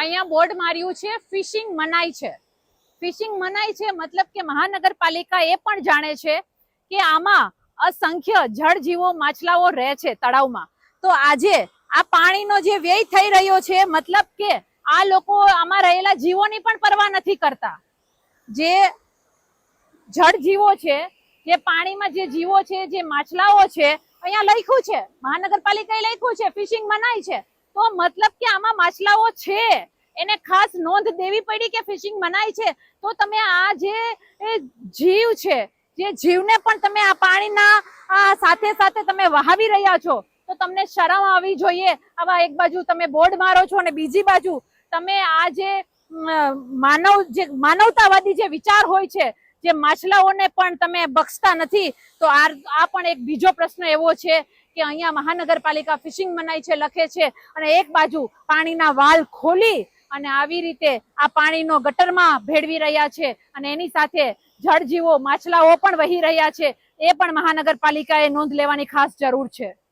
અહીંયા બોર્ડ માર્યું છે, ફિશિંગ મનાઈ છે. ફિશિંગ મનાઈ છે મતલબ કે મહાનગરપાલિકા એ પણ જાણે છે કે આમાં અસંખ્ય જળજીવો માછલાઓ રહે છે તળાવમાં. તો આજે આ પાણીનો જે વ્યય થઈ રહ્યો છે, મતલબ કે આ લોકો આમાં રહેલા જીવોની પણ પરવા નથી કરતા. જે જળજીવો છે, જે પાણીમાં જે જીવો છે, જે માછલાઓ છે, અહીંયા લખ્યું છે, મહાનગરપાલિકાએ લખ્યું છે, ફિશિંગ મનાય છે. તો મતલબ કે આમાં માછલાઓ છે. એને ખાસ નોંધ દેવી પડી કે ફિશિંગ મનાય છે. તો તમે આ જે જીવ છે, જે જીવને પણ તમે આ પાણીના સાથે સાથે તમે વહાવી રહ્યા છો, તો તમને શરમ આવી જોઈએ. આવા એક બાજુ તમે બોર્ડ મારો છો અને બીજી બાજુ તમે આ જે માનવ, જે માનવતાવાદી જે વિચાર હોય છે જે માછલાઓને પણ તમે બક્ષતા નથી, તો આ પણ એક બીજો પ્રશ્ન એવો છે કે અહીંયા મહાનગરપાલિકા ફિશિંગ મનાઈ છે, લખે છે, અને એક બાજુ પાણીના વાલ ખોલી અને આવી રીતે આ પાણીનો ગટરમાં ભેળવી રહ્યા છે, અને એની સાથે જળજીવો, માછલાઓ પણ વહી રહ્યા છે, એ પણ મહાનગરપાલિકાએ નોંધ લેવાની ખાસ જરૂર છે.